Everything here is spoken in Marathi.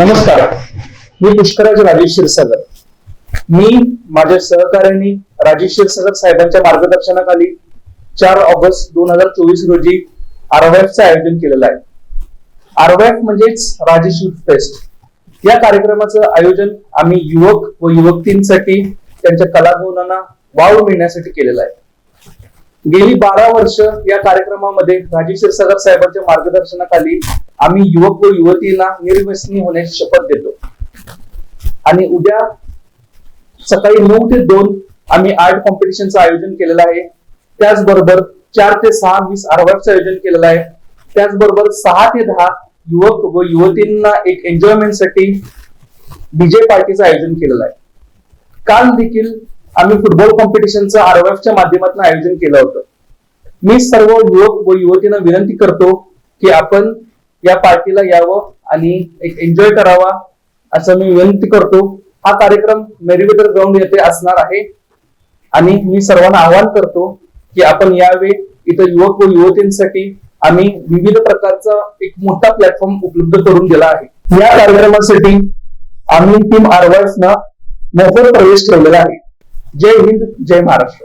नमस्कार. मी पुष्कराज राजेश क्षीरसागर मी माझ्या सहकार्यांनी राजेश क्षीरसागर साहेबांच्या मार्गदर्शनाखाली चार ऑगस्ट दोन हजार चोवीस रोजी आरवॅफचं आयोजन केलेलं आहे. आरवॅफ म्हणजेच राजेश युथ फेस्ट. या कार्यक्रमाचं आयोजन आम्ही युवक व युवतींसाठी त्यांच्या कलागुणांना वाव मिळण्यासाठी केलेलं आहे. गेली बारा वर्ष या कार्यक्रमामध्ये राजेश क्षीरसागर साहेबांच्या मार्गदर्शनाखाली आम्ही युवक व युवतीला निर्व्यसनी होण्याची शपथ देतो. आणि उद्या सकाळी नऊ ते दोन आम्ही आर्ट कॉम्पिटिशनचं आयोजन केलेलं आहे. त्याचबरोबर चार ते सहा वीस आरवाचं आयोजन केलेलं आहे. त्याचबरोबर सहा ते दहा युवक व युवतींना एक एन्जॉयमेंटसाठी डीजे पार्टीचं आयोजन केलेलं आहे. काल देखील आम्ही फुटबॉल कॉम्पिटिशनचं आरवाएफच्या माध्यमातून आयोजन केलं होतं. मी सर्व युवक व युवतींना विनंती करतो की आपण या पार्टीला यावं आणि एक एन्जॉय करावा असं मी विनंती करतो. हा कार्यक्रम मेरीवेदर ग्राउंड येथे असणार आहे. आणि मी सर्वांना आवाहन करतो की आपण यावेळी इथं युवक व युवतींसाठी आम्ही विविध प्रकारचा एक मोठा प्लॅटफॉर्म उपलब्ध करून दिला आहे. या कार्यक्रमासाठी आम्ही टीम आरवाईसना मोफत प्रवेश ठेवलेला आहे. जय हिंद जय महाराष्ट्र.